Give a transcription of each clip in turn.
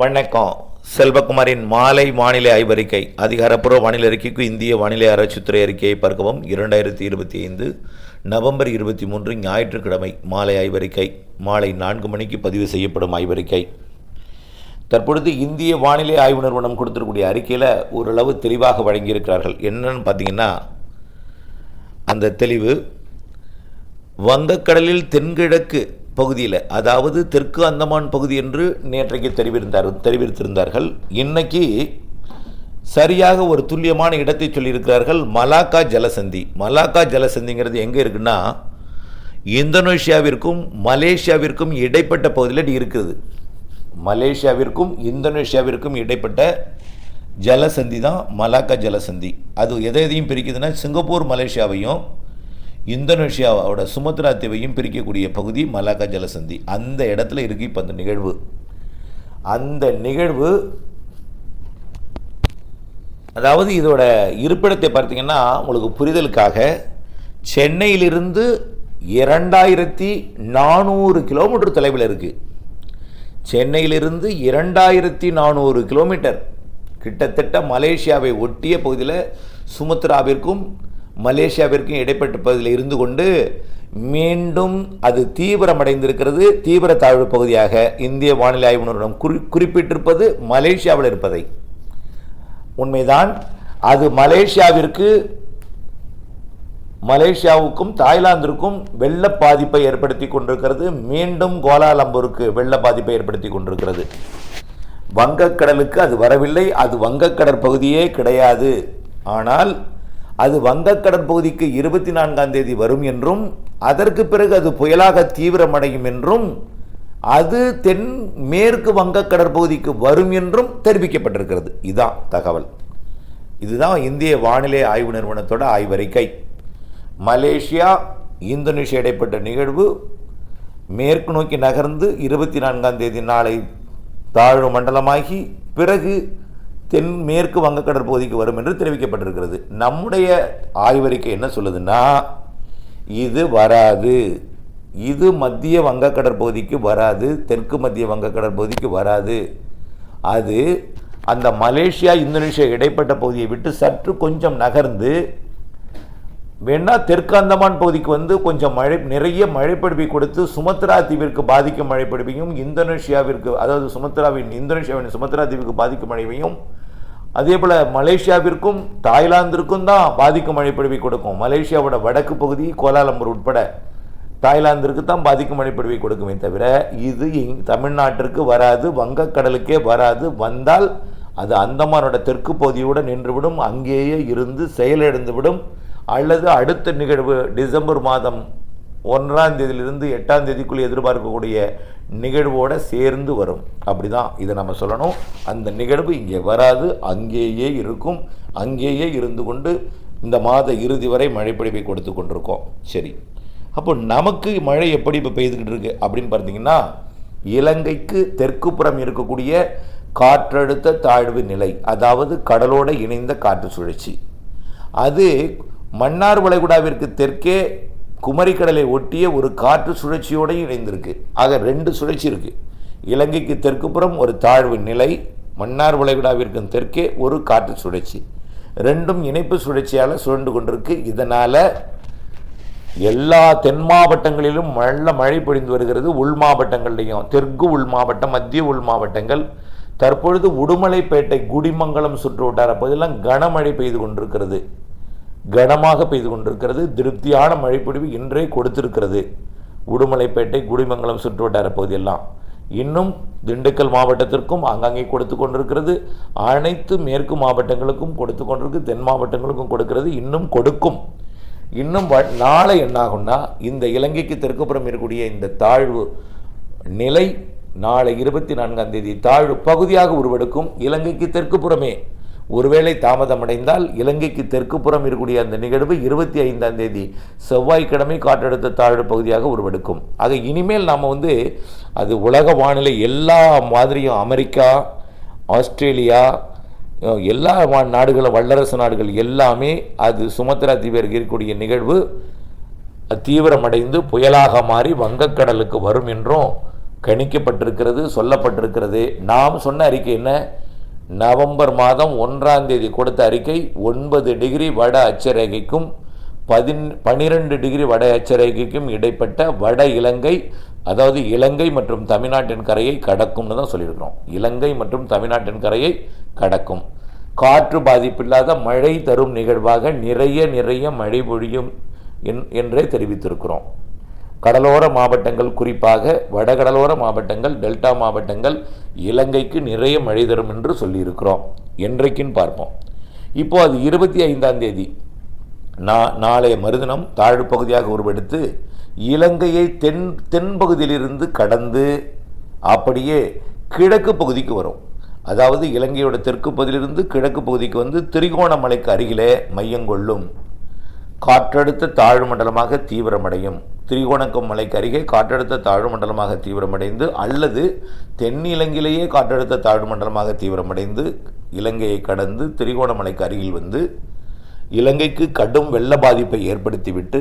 வணக்கம். செல்வகுமாரின் மாலை வானிலை ஆய்வறிக்கை. அதிகாரப்பூர்வ வானிலை அறிக்கைக்கு இந்திய வானிலை ஆராய்ச்சித்துறை அறிக்கையை பார்க்கவும். இரண்டாயிரத்தி இருபத்தி ஐந்து நவம்பர் இருபத்தி மூன்று ஞாயிற்றுக்கிழமை மாலை ஆய்வறிக்கை. மாலை நான்கு மணிக்கு பதிவு செய்யப்படும் ஆய்வறிக்கை. தற்பொழுது இந்திய வானிலை ஆய்வு நிறுவனம் கொடுத்துருக்கூடிய அறிக்கையில் ஓரளவு தெளிவாக வழங்கியிருக்கிறார்கள். என்னன்னு பார்த்தீங்கன்னா அந்த தெளிவு வங்கக்கடலில் தென்கிழக்கு பகுதியில் அதாவது தெற்கு அந்தமான் பகுதி என்று நேற்றைக்கு தெரிவித்திருந்தார் தெரிவித்திருந்தார்கள். இன்னைக்கு சரியாக ஒரு துல்லியமான இடத்தை சொல்லியிருக்கிறார்கள் மலாக்கா ஜலசந்தி. மலாக்கா ஜலசந்திங்கிறது எங்கே இருக்குன்னா இந்தோனேஷியாவிற்கும் மலேசியாவிற்கும் இடைப்பட்ட பகுதியில் இருக்குது. மலேசியாவிற்கும் இந்தோனேஷியாவிற்கும் இடைப்பட்ட ஜலசந்தி தான் மலாக்கா ஜலசந்தி. அது எதை எதையும் பிரிக்குதுன்னா சிங்கப்பூர் மலேசியாவையும் இந்தோனேஷியாவோட சுமத்ரா தீவையும் பிரிக்கக்கூடிய பகுதி மலாக்கா ஜலசந்தி. அந்த இடத்துல இருக்கு இப்போ அந்த நிகழ்வு. அந்த நிகழ்வு அதாவது இதோட இருப்பிடத்தை பார்த்தீங்கன்னா உங்களுக்கு புரிதலுக்காக சென்னையிலிருந்து இரண்டாயிரத்தி நானூறு கிலோமீட்டர் தொலைவில் இருக்குது சென்னையிலிருந்து இரண்டாயிரத்தி நானூறு கிலோமீட்டர். கிட்டத்தட்ட மலேசியாவை ஒட்டிய பகுதியில் சுமத்ராவிற்கும் மலேசியாவிற்கும் இடைப்பட்ட பகுதியில் இருந்து கொண்டு மீண்டும் அது தீவிரமடைந்திருக்கிறது. தீவிர தாழ்வு பகுதியாக இந்திய வானிலை ஆய்வு நிறுவனம் குறி குறிப்பிட்டிருப்பது மலேசியாவில் இருப்பதை. உண்மைதான் அது மலேசியாவிற்கு மலேசியாவுக்கும் தாய்லாந்திற்கும் வெள்ள பாதிப்பை ஏற்படுத்தி கொண்டிருக்கிறது. மீண்டும் கோலாலம்பூருக்கு வெள்ள பாதிப்பை ஏற்படுத்தி கொண்டிருக்கிறது. வங்கக்கடலுக்கு அது வரவில்லை. அது வங்கக்கடற் பகுதியே கிடையாது. ஆனால் அது வங்கக்கடற்பகுதிக்கு இருபத்தி நான்காம் தேதி வரும் என்றும் அதற்கு பிறகு அது புயலாக தீவிரமடையும் என்றும் அது தென் மேற்கு வங்கக்கடற்பகுதிக்கு வரும் என்றும் தெரிவிக்கப்பட்டிருக்கிறது. இதுதான் தகவல். இதுதான் இந்திய வானிலை ஆய்வு நிறுவனத்தோட ஆய்வறிக்கை. மலேசியா இந்தோனேஷியா இடைப்பட்ட நிகழ்வு மேற்கு நோக்கி நகர்ந்து இருபத்தி நான்காம் தேதி நாளை தாழ்வு மண்டலமாகி பிறகு தென்மேற்கு மேற்கு பகுதிக்கு வரும் என்று தெரிவிக்கப்பட்டிருக்கிறது. நம்முடைய ஆய்வறிக்கை என்ன சொல்லுதுன்னா இது வராது. இது மத்திய வங்கக்கடல் பகுதிக்கு வராது. தெற்கு மத்திய வங்கக்கடல் பகுதிக்கு வராது. அது அந்த மலேசியா இந்தோனேஷியா இடைப்பட்ட பகுதியை விட்டு சற்று கொஞ்சம் நகர்ந்து வேணா தெற்கு அந்தமான் பகுதிக்கு வந்து கொஞ்சம் மழை நிறைய மழைப்பிடிப்பை கொடுத்து சுமத்ரா தீவிற்கு பாதிக்கும் மழைப்பிடிப்பையும் இந்தோனேஷியாவிற்கு அதாவது சுமத்ராவின் இந்தோனேஷியாவின் சுமத்ரா தீவுக்கு பாதிக்கும் மழைவையும் அதே போல் மலேசியாவிற்கும் தாய்லாந்திற்கும் தான் பாதிக்கும் மழைப்பொழிவை கொடுக்கும். மலேசியாவோட வடக்கு பகுதி கோலாலம்பூர் உட்பட தாய்லாந்திற்கு தான் பாதிக்கும் மழைப்பொழிவை கொடுக்குமே தவிர இது தமிழ்நாட்டிற்கு வராது வங்கக்கடலுக்கே வராது. வந்தால் அது அந்தமானோட தெற்கு பகுதியோடு நின்றுவிடும் அங்கேயே இருந்து செயலிழந்துவிடும். அல்லது அடுத்த நிகழ்வு டிசம்பர் மாதம் ஒன்றாம் தேதியிலிருந்து எட்டாம் தேதிக்குள் எதிர்பார்க்கக்கூடிய நிகழ்வோடு சேர்ந்து வரும். அப்படி தான் இதை நம்ம சொல்லணும். அந்த நிகழ்வு இங்கே வராது. அங்கேயே இருக்கும். அங்கேயே இருந்து கொண்டு இந்த மாத இறுதி வரை மழைப்பொழிவை கொடுத்து கொண்டிருக்கோம். சரி. அப்போ நமக்கு மழை எப்படி இப்போ பெய்துக்கிட்டு இருக்கு அப்படின்னு பார்த்தீங்கன்னா இலங்கைக்கு தெற்கு புறம் இருக்கக்கூடிய காற்றழுத்த தாழ்வு நிலை அதாவது கடலோடு இணைந்த காற்று சுழற்சி. அது மன்னார் வளைகுடாவிற்கு தெற்கே குமரிக்கடலை ஒட்டிய ஒரு காற்று சுழற்சியோடையும் இணைந்திருக்கு. ஆக ரெண்டு சுழற்சி இருக்கு. இலங்கைக்கு தெற்குப்புறம் ஒரு தாழ்வு நிலை மன்னார் வளைகுடாவிற்கும் தெற்கே ஒரு காற்று சுழற்சி. ரெண்டும் இணைப்பு சுழற்சியால் சுழண்டு கொண்டிருக்கு. இதனால் எல்லா தென் மாவட்டங்களிலும் நல்ல மழை பொழிந்து வருகிறது. உள் மாவட்டங்கள்லையும் தெற்கு உள் மாவட்டம் மத்திய உள் மாவட்டங்கள். தற்பொழுது உடுமலைப்பேட்டை குடிமங்கலம் சுற்று வட்டார பகுதியெல்லாம் கனமழை பெய்து கொண்டிருக்கிறது. கனமாக பெய்து கொண்டிருக்கிறது. திருப்தியான மழைப்பொழிவு இன்றே கொடுத்திருக்கிறது. உடுமலைப்பேட்டை குடிமங்கலம் சுற்றுவட்டார பகுதியெல்லாம் இன்னும் திண்டுக்கல் மாவட்டத்திற்கும் அங்கங்கே கொடுத்து கொண்டிருக்கிறது. அனைத்து மேற்கு மாவட்டங்களுக்கும் கொடுத்து கொண்டிருக்கு. தென் மாவட்டங்களுக்கும் கொடுக்கிறது. இன்னும் கொடுக்கும். இன்னும் வ- நாளை என்னாகும்னா இந்த இலங்கைக்கு தெற்குப்புறம் இருக்கக்கூடிய இந்த தாழ்வு நிலை நாளை இருபத்தி நான்காம் தேதி தாழ்வு பகுதியாக உருவெடுக்கும். இலங்கைக்கு தெற்குப்புறமே ஒருவேளை தாமதமடைந்தால் இலங்கைக்கு தெற்குப்புறம் இருக்கக்கூடிய அந்த நிகழ்வு இருபத்தி ஐந்தாம் தேதி செவ்வாய்க்கிழமை காற்றழுத்த தாழ்வு பகுதியாக உருவெடுக்கும். ஆக இனிமேல் நாம் வந்து அது உலக வானிலை எல்லா மாதிரியும் அமெரிக்கா ஆஸ்திரேலியா எல்லா நாடுகளும் வல்லரசு நாடுகள் எல்லாமே அது சுமத்ரா தீவிற்கு இருக்கக்கூடிய நிகழ்வு தீவிரமடைந்து புயலாக மாறி வங்கக்கடலுக்கு வரும் என்றும் கணிக்கப்பட்டிருக்கிறது சொல்லப்பட்டிருக்கிறது. நாம் சொன்ன அறிக்கை என்ன? நவம்பர் மாதம் ஒன்றாம் தேதி கொடுத்த அறிக்கை ஒன்பது டிகிரி வட அச்சரேகைக்கும் பதின் பனிரெண்டு டிகிரி வட அச்சரேகைக்கும் இடைப்பட்ட வட இலங்கை அதாவது இலங்கை மற்றும் தமிழ்நாட்டின் கரையை கடக்கும்னு தான் சொல்லியிருக்கிறோம். இலங்கை மற்றும் தமிழ்நாட்டின் கரையை கடக்கும். காற்று பாதிப்பில்லாத மழை தரும் நிகழ்வாக நிறைய நிறைய மழை பொழியும் என் என்றே தெரிவித்திருக்கிறோம். கடலோர மாவட்டங்கள் குறிப்பாக வடகடலோர மாவட்டங்கள் டெல்டா மாவட்டங்கள் இலங்கைக்கு நிறைய மழை தரும் என்று சொல்லியிருக்கிறோம். என்றைக்குன்னு பார்ப்போம். இப்போது அது இருபத்தி ஐந்தாம் தேதி. நா நாளைய மறுதினம் தாழ்வு பகுதியாக உருவெடுத்து இலங்கையை தென் தென்பகுதியிலிருந்து கடந்து அப்படியே கிழக்கு பகுதிக்கு வரும். அதாவது இலங்கையோட தெற்கு பகுதியிலிருந்து கிழக்கு பகுதிக்கு வந்து திரிகோணமலைக்கு அருகிலே மையங்கொள்ளும் காற்றழுத்த தாழ்வு மண்டலமாக தீவிரமடையும். திரிகோணக்கம் மலைக்கு அருகே காற்றழுத்த தாழ்வு மண்டலமாக தீவிரமடைந்து அல்லது தென்னிலங்கையிலேயே காற்றழுத்த தாழ்வு மண்டலமாக தீவிரமடைந்து இலங்கையை கடந்து திரிகோணமலைக்கு அருகில் வந்து இலங்கைக்கு கடும் வெள்ள பாதிப்பை ஏற்படுத்திவிட்டு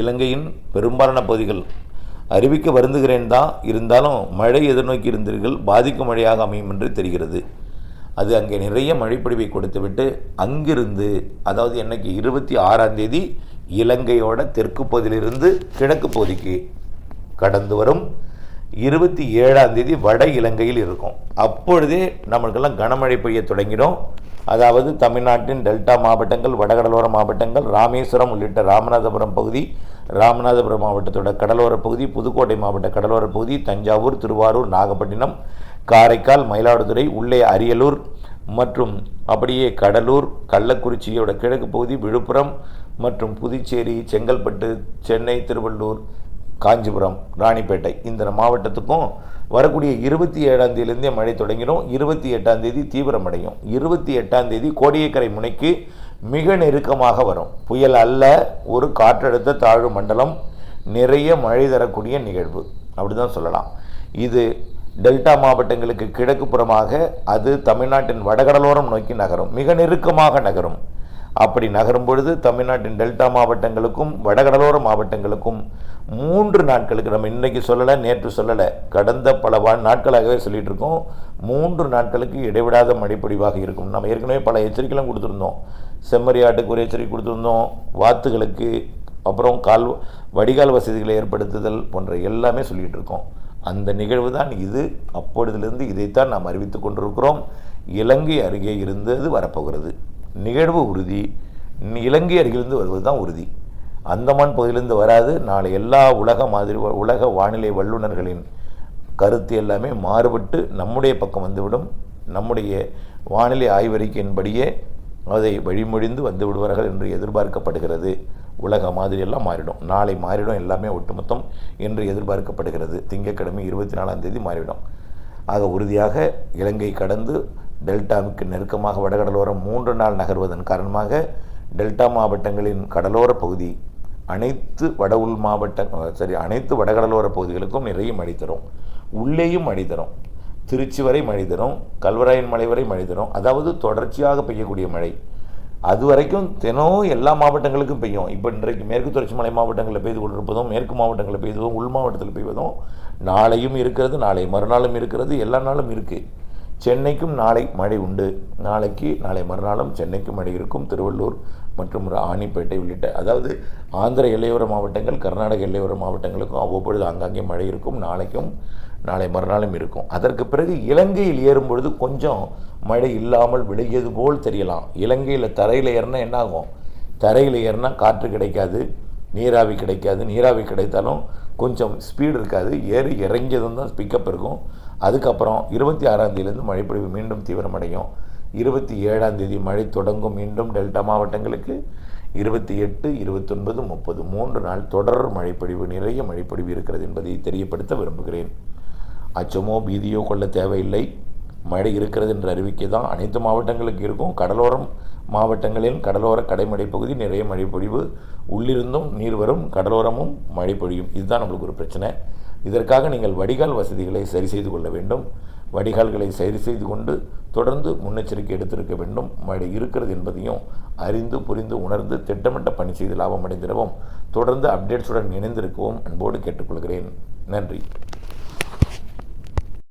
இலங்கையின் பெரும்பாலான பகுதிகள் அறிவிக்க வருந்துகிறேன் தான் இருந்தாலும் மழை எதிர்நோக்கி இருந்தீர்கள் பாதிக்கும் மழையாக அமையும் என்று தெரிகிறது. அது அங்கே நிறைய மழைப்பொழிவை கொடுத்துவிட்டு அங்கிருந்து அதாவது என்னைக்கு இருபத்தி ஆறாம் தேதி இலங்கையோட தெற்கு பகுதியிலிருந்து கிழக்கு பகுதிக்கு கடந்து வரும். இருபத்தி ஏழாம் தேதி வட இலங்கையில் இருக்கும். அப்பொழுதே நம்மளுக்கெல்லாம் கனமழை பெய்ய தொடங்கிடும். அதாவது தமிழ்நாட்டின் டெல்டா மாவட்டங்கள் வடகடலோர மாவட்டங்கள் ராமேஸ்வரம் உள்ளிட்ட ராமநாதபுரம் பகுதி ராமநாதபுரம் மாவட்டத்தோட கடலோர பகுதி புதுக்கோட்டை மாவட்ட கடலோர பகுதி தஞ்சாவூர் திருவாரூர் நாகப்பட்டினம் காரைக்கால் மயிலாடுதுறை உள்ளே அரியலூர் மற்றும் அப்படியே கடலூர் கள்ளக்குறிச்சியோட கிழக்கு பகுதி விழுப்புரம் மற்றும் புதுச்சேரி செங்கல்பட்டு சென்னை திருவள்ளூர் காஞ்சிபுரம் ராணிப்பேட்டை. இந்த மாவட்டத்துக்கும் வரக்கூடிய இருபத்தி ஏழாம் தேதியிலேருந்தே மழை தொடங்கிடும். இருபத்தி எட்டாம் தேதி தீவிரமடையும். இருபத்தி எட்டாம் தேதி கோடியக்கரை முனைக்கு மிக நெருக்கமாக வரும். புயல் அல்ல ஒரு காற்றழுத்த தாழ்வு மண்டலம் நிறைய மழை தரக்கூடிய நிகழ்வு. அப்படிதான் சொல்லலாம். இது டெல்டா மாவட்டங்களுக்கு கிழக்கு புறமாக அது தமிழ்நாட்டின் வடகடலோரம் நோக்கி நகரும். மிக நெருக்கமாக நகரும். அப்படி நகரும் பொழுது தமிழ்நாட்டின் டெல்டா மாவட்டங்களுக்கும் வடகடலோர மாவட்டங்களுக்கும் மூன்று நாட்களுக்கு நம்ம இன்னைக்கு சொல்லலை நேற்று சொல்லலை. கடந்த பல நாட்களாகவே சொல்லிகிட்டு இருக்கோம் மூன்று நாட்களுக்கு இடைவிடாத மழைப்பொழிவாக இருக்கும். நம்ம ஏற்கனவே பல எச்சரிக்கைலாம் கொடுத்துருந்தோம். செம்மறியாட்டுக்கு ஒரு எச்சரிக்கை கொடுத்துருந்தோம். வாத்துகளுக்கு அப்புறம் கால் வடிகால் வசதிகளை ஏற்படுத்துதல் போன்ற எல்லாமே சொல்லிகிட்டு இருக்கோம் அந்த நிகழ்வு தான் இது. அப்பொழுதிலிருந்து இதைத்தான் நாம் அறிவித்து கொண்டிருக்கிறோம். இலங்கை அருகே இருந்தது வரப்போகிறது. நிகழ்வு உறுதி. இலங்கை அருகிலிருந்து வருவது தான் உறுதி. அந்தமான் பகுதியிலிருந்து வராது. நாளை எல்லா உலக மாதிரி உலக வானிலை வல்லுநர்களின் கருத்து எல்லாமே மாறுபட்டு நம்முடைய பக்கம் வந்துவிடும். நம்முடைய வானிலை ஆய்வறிக்கையின்படியே அதை வழிமொழிந்து வந்து விடுவார்கள் என்று எதிர்பார்க்கப்படுகிறது. உலக மாதிரி எல்லாம் மாறிடும். நாளை மாறிடும் எல்லாமே ஒட்டுமொத்தம் என்று எதிர்பார்க்கப்படுகிறது. திங்கட்கிழமை இருபத்தி நாலாம் தேதி மாறிடும் ஆக உறுதியாக இலங்கை கடந்து டெல்டாவுக்கு நெருக்கமாக வடகடலோரம் மூன்று நாள் நகர்வதன் காரணமாக டெல்டா மாவட்டங்களின் கடலோர பகுதி அனைத்து வட உள் மாவட்ட சரி அனைத்து வடகடலோர பகுதிகளுக்கும் நிறைய மழை தரும். உள்ளேயும் மழை தரும். திருச்சி வரை மழை தரும். கல்வராயன் மலை வரை மழை தரும். அதாவது தொடர்ச்சியாக பெய்யக்கூடிய மழை. அது வரைக்கும் தினம் எல்லா மாவட்டங்களுக்கும் பெய்யும். இப்போ இன்றைக்கு மேற்கு தொடர்ச்சி மலை மாவட்டங்களில் பெய்து கொண்டிருப்பதும் மேற்கு மாவட்டங்களில் பெய்வதும் உள் மாவட்டத்தில் பெய்வதும் நாளையும் இருக்கிறது நாளை மறுநாளும் இருக்கிறது எல்லா நாளும் இருக்குது சென்னைக்கும் நாளை மழை உண்டு. நாளைக்கு நாளை மறுநாளும் சென்னைக்கும் மழை இருக்கும். திருவள்ளூர் மற்றும் ராணிப்பேட்டை உள்ளிட்ட அதாவது ஆந்திர எல்லையோர மாவட்டங்கள் கர்நாடக எல்லையோர மாவட்டங்களுக்கும் அவ்வப்பொழுது ஆங்காங்கே மழை இருக்கும். நாளைக்கும் நாளை மறுநாளும் இருக்கும். அதற்கு பிறகு இலங்கையில் ஏறும் பொழுது கொஞ்சம் மழை இல்லாமல் விலகியது போல் தெரியலாம். இலங்கையில் தரையில் ஏறினா என்ன ஆகும் தரையில் ஏறினா காற்று கிடைக்காது நீராவி கிடைக்காது. நீராவி கிடைத்தாலும் கொஞ்சம் ஸ்பீடு இருக்காது. ஏறி இறங்கியதும் தான் பிக்கப் இருக்கும். அதுக்கப்புறம் இருபத்தி ஆறாந்தேதியிலேருந்து மழைப்பொழிவு மீண்டும் தீவிரமடையும். இருபத்தி ஏழாந்தேதி மழை தொடங்கும் மீண்டும் டெல்டா மாவட்டங்களுக்கு. இருபத்தி எட்டு இருபத்தொன்பது முப்பது மூன்று நாள் தொடர் மழைப்பொழிவு நிறைய மழைப்பொழிவு இருக்கிறது என்பதை தெரியப்படுத்த விரும்புகிறேன். அச்சமோ பீதியோ கொள்ள தேவையில்லை. மழை இருக்கிறது என்ற அறிவிக்கை தான் அனைத்து மாவட்டங்களுக்கு இருக்கும். கடலோரம் மாவட்டங்களில் கடலோர கடைமடை பகுதி நிறைய மழை பொழிவு. உள்ளிருந்தும் நீர் வரும் கடலோரமும் மழை பொழியும். இதுதான் நம்மளுக்கு ஒரு பிரச்சனை. இதற்காக நீங்கள் வடிகால் வசதிகளை சரி செய்து கொள்ள வேண்டும். வடிகால்களை சரி செய்து கொண்டு தொடர்ந்து முன்னெச்சரிக்கை எடுத்திருக்க வேண்டும். மழை இருக்கிறது என்பதையும் அறிந்து புரிந்து உணர்ந்து திட்டமிட்ட பணி செய்து லாபம் அடைந்திடவும் தொடர்ந்து அப்டேட்ஸுடன் இணைந்திருக்கவும் அன்போடு கேட்டுக்கொள்கிறேன். நன்றி.